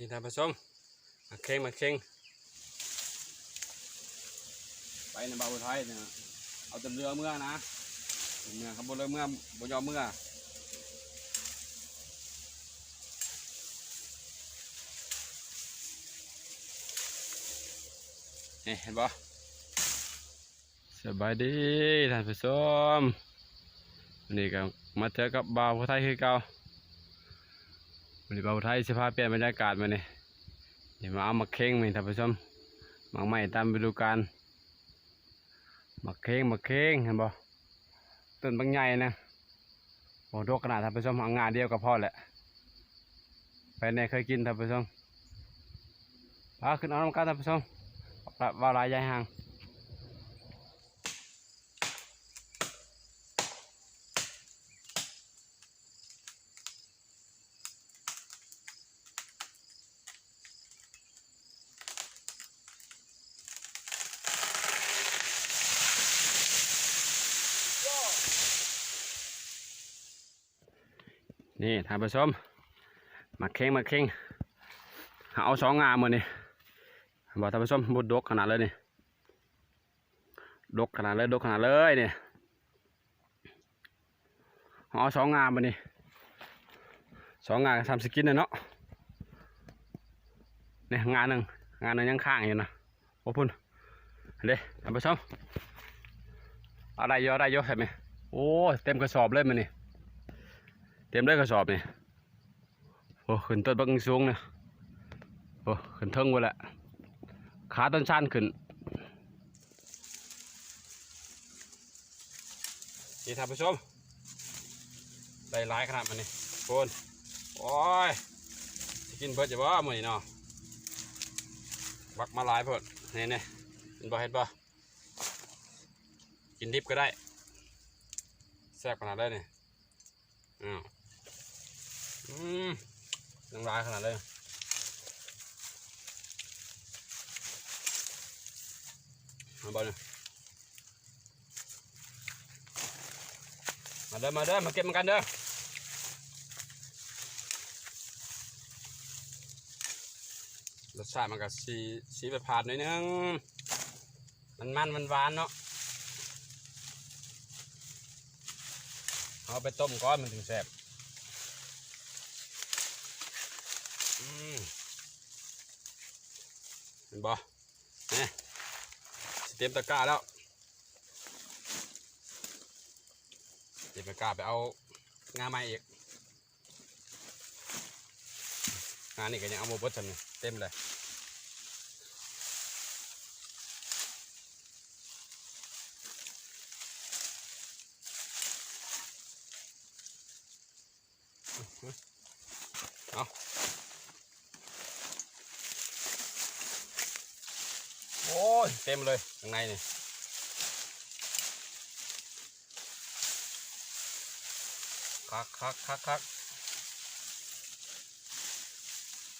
นี่ท่านผู้ชมมาเข่งมาเข่งไปในบ่าวไทยเนี่ยเอาแต่เรือเมื่อนะเมื่อครับบนเรือเมื่อบ่ยอมเมื่อนี่เห็นบ่สบายดีท่านผู้ชมวันนี่ก็มาเจอกับบ่าวไทยคือเก่า วันนี้เบาไทยสภาพเปลี่ยนบรรยากาศมาเนี่ยเดี๋ยวมาเอามาเค้งมีท่านผู้ชมมาใหม่ตามฤดูกาลมาเค้งมาเค้งเห็นบ่ต้นบางใหญ่นะโอ้ดกขนาดท่านผู้ชมเอางานเดียวกับพ่อแหละไปไหนเคยกินท่านผู้ชมพาขึ้นเอาน้ำกันท่านผู้ชมว่าลายใหญ่ห่าง นี่ท่านผู้ชมมาเค้งมาเค้งเอาสองงามมานี่บอกท่านผู้ชมบุดดกขนาดเลยนี่ดกขนาดเลยดกขนาดเลยนี่เอาสองงามมานี่สองงานทำสกินเลยเนาะนี่งานหนึ่งงานหนึ่งยังข้างอยู่นะโอ้พุ่นเด้ท่านผู้ชมอาได้เยอะอะได้เยอะเห็นไหมโอ้เต็มกระสอบเลยมันนี่ เต็มได้กระสอบนี่โอ้ขึ้นต้นบักสูงเนี่ยโอ้ขึ้นเทิงไปละขาต้นชันขึ้นนี่ท่านผู้ชมได้หลายขนาดมันนี่โคนโอ้ยกินเพิ่จะบ่มื้อนี้เนาะบักมาหลายเพิ่นนี่นี่เห็นบ่เห็นบ่กินดิบก็ได้แซ่บขนาดได้เนี่ยอ้าว อืมยังร้ายขนาดเลยมาบอลเนี่ยมาเด้อมาเด้อมาเก็บมันกันเด้อรสชาติมันก็สีสีแบบผาดหน่อยนึงมันมันมันหวานเนาะเอาไปต้มก้อนมันถึงแซ่บ อืมเห็นบ่นี่สิ เตรียมตะกร้าแล้วเตรียมตะกร้าไปเอางาไม้อีกงานนี่ก็ยังเอาโมบดทันนี่เต็มเลยเอา โอ้ ยเต็มเลยข้างในนี่คักคักคักคัก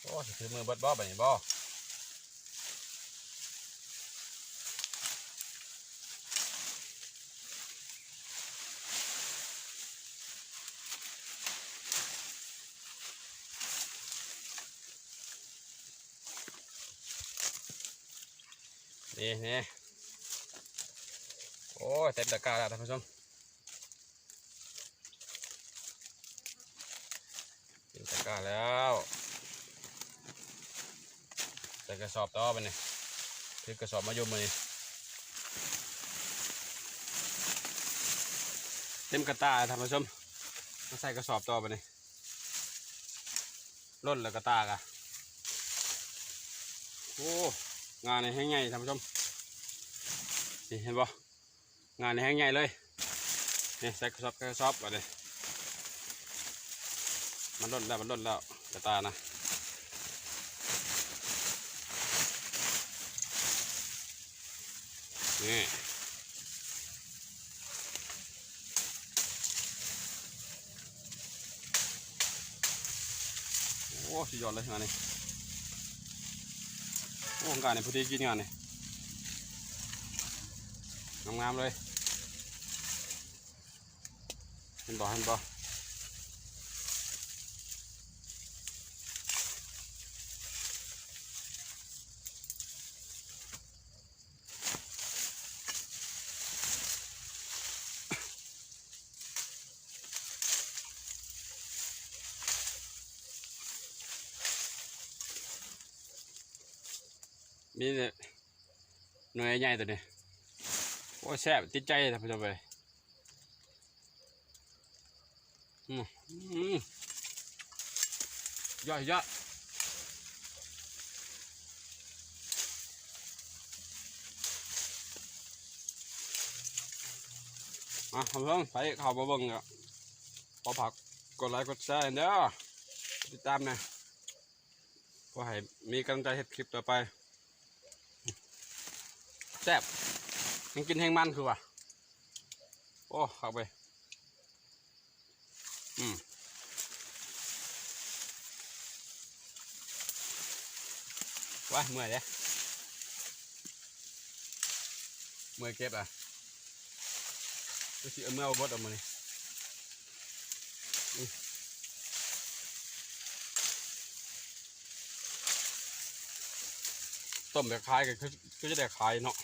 โอ้ถือมือเบิดบ่ไปนี่บ่ นี่นี่โอ้เต็มตะกร้าแล้วท่านผู้ชมเต็มตะกร้าแล้วใส่กระสอบต่อไปนี่ถือกระสอบมายมมานี่เต็มกระตาท่านผู้ชมมาใส่กระสอบต่อไปนี่ล้นแล้วกระตากะโอ้ งานในแห้งใหญ่ท่านผู้ชมนี่เห็นบ่งานในแห้งใหญ่เลยนี่ใส่กระสอบกระสอบไปเลยมันล้นแล้วมันล้นแล้วกระตานะนี่โอ้สุดยอดเลยงานนี้ โอ้งานนี่พอดีกินงานนี่งามๆเลยเห็นบ่เห็นบ่ มีแต่หน่วยใหญ่ตัวนี้โอ้แซ่บติดใจท่านผู้ชมเลยอืมอืมยอดยอดอะท่านไปเข้ามาเบิ่งอะพอผักกดไลค์กดแชร์เด้อติดตามนะเพื่อให้มีกำลังใจเฮ็ดคลิปต่อไป แซ่บยังกินแห้งมันคือว่ะโอ้เข้าไป อืมว้าเมื่อยเด้เมื่อยเก็บอะดูสิเอามื่อเอาบดออกมานี่อืม ต้มแบบคล้ายกันคือคือจะได้คล้ายเนาะ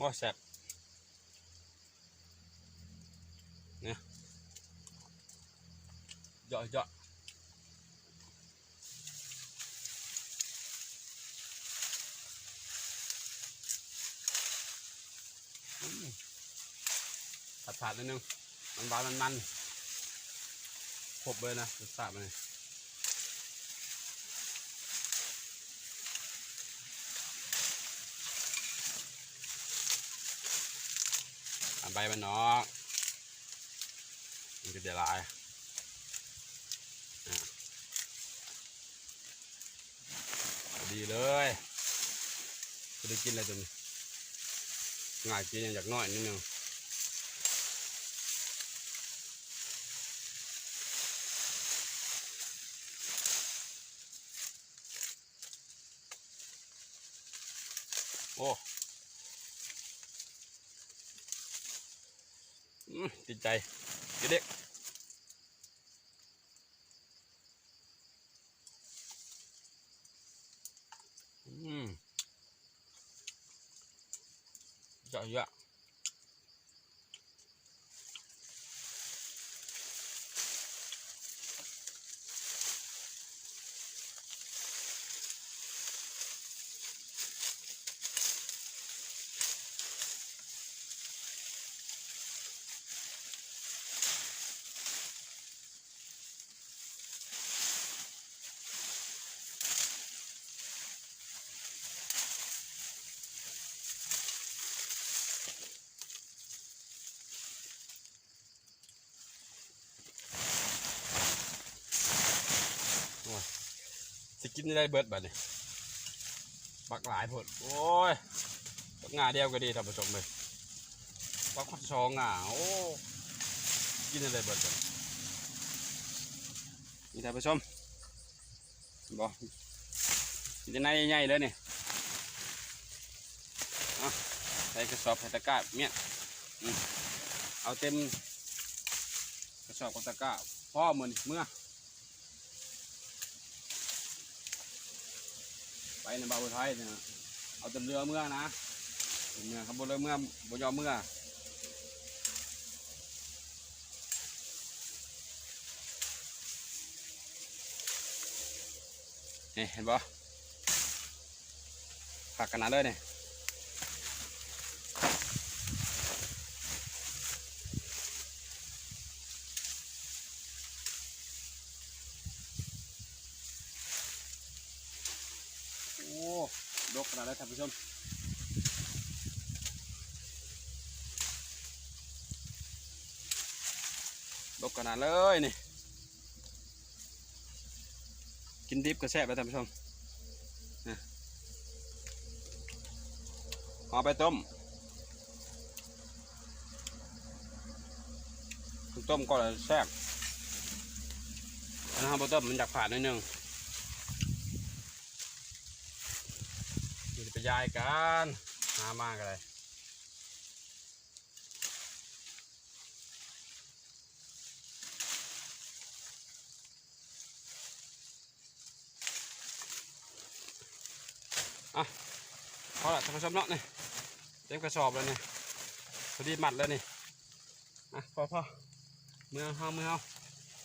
ว้าแซ่บเนี่ยเยอะเยอะผัดผัดนิดนึงมันหวานมันมันครบเลยนะรสชาติมันนี่อัน ใบมันเนาะมันจะเดือดร้ายอะดีเลยจะได้กินอะไรตัวนี้ง่ายกินอย่างจากน้อยนิดนึงโอ้ อืม ติดใจเด็กอืมเยอะเยอะ สกินได้เบิดบัดนี่บักหลายผลโอ้ยบักงาเดียวก็ดีท่านผู้ชมเลยบักขอดชองอะโอ้กินได้เบิดบัดนี่ท่านผู้ชมบอกกินได้ใหญ่ๆเลยนี่เอาใส่กระสอบใส่ตะกร้าเมียเอาเต็มกระสอบกับตะกร้าพ่อเหมือนเมื่อ ไปในบาวไทยเนี่ยเอาแต่เรือเมื่อนะเมื่อครับบนเรือเมื่อบนยอเมื่อนี่เห็นปะผักกันาดเลยเนี่ยโอ้ดกขนาดเลยท่าน ผู้ชมดกขนาดเลยนี่ กินดิบก็แซ่บแล้วท่านผู้ชมเอาไปต้ม ต้มก็แซ่บอันนั้นเอาไปต้มมันอยากผ่านนิดนึง นี่จะไป ยายกันหามากเลยอะพอละท่านผู้ชมเนาะนี่เต็มกระสอบเลยนี่พอดีมัดแล้วนี่อะพอพอมือเฮามือเฮา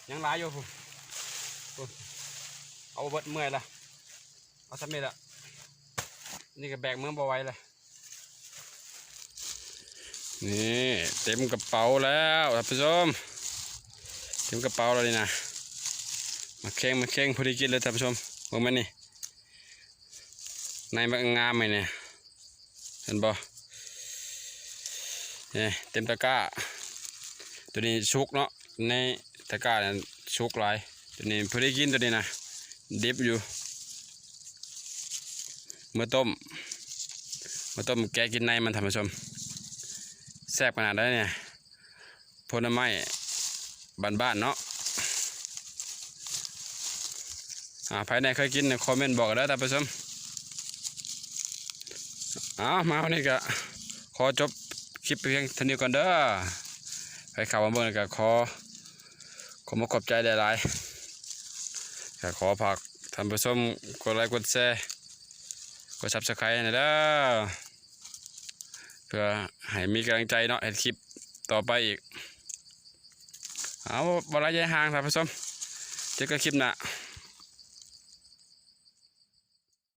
ยังหลายอยู่ผมเอาเบิดเมื่อยละเอาสำเร็จละ นี่ก็แบกเมืองบ่ไว้เลยนี่เต็มกระเป๋าแล้วท่านผู้ชมเต็มกระเป๋าแล้วนี่นะมาแข่งมาแข่งพอดีกินเลยท่านผู้ชมเบิ่งมันนี่ในมันงามไหมเนี่ยเห็นบ่นี่เต็มตะกร้า ตัวนี้ชุกเนาะในตะกร้าเนี่ยชุกหลายตัวนี้พอดีกินตัวนี้นะดิบอยู่ มื่อต้มเมื่อต้มแกกินในมันท่านผู้ชมแซ่บขนาดได้เนี่ยผลไม้บ้านๆเนาะอ่าภายในเคยกินเนี่ยคอมเมนต์บอกกันได้ท่านผู้ชมเอามาวันนี้ก็ขอจบคลิปเพียงเท่านี้ก่อนเด้อใครข้าวมาเบิ่งก็ขอขอมาขอบใจหลายๆก็ขอฝากท่านผู้ชมกดไลค์กดแชร์ ดซับสไครต์นะเด้อเพื่อให้มีกำลังใจเนาะเห็นคลิปต่อไปอีก เอาบลายายห่างครับผู้ชมเจอกันคลิปหน้า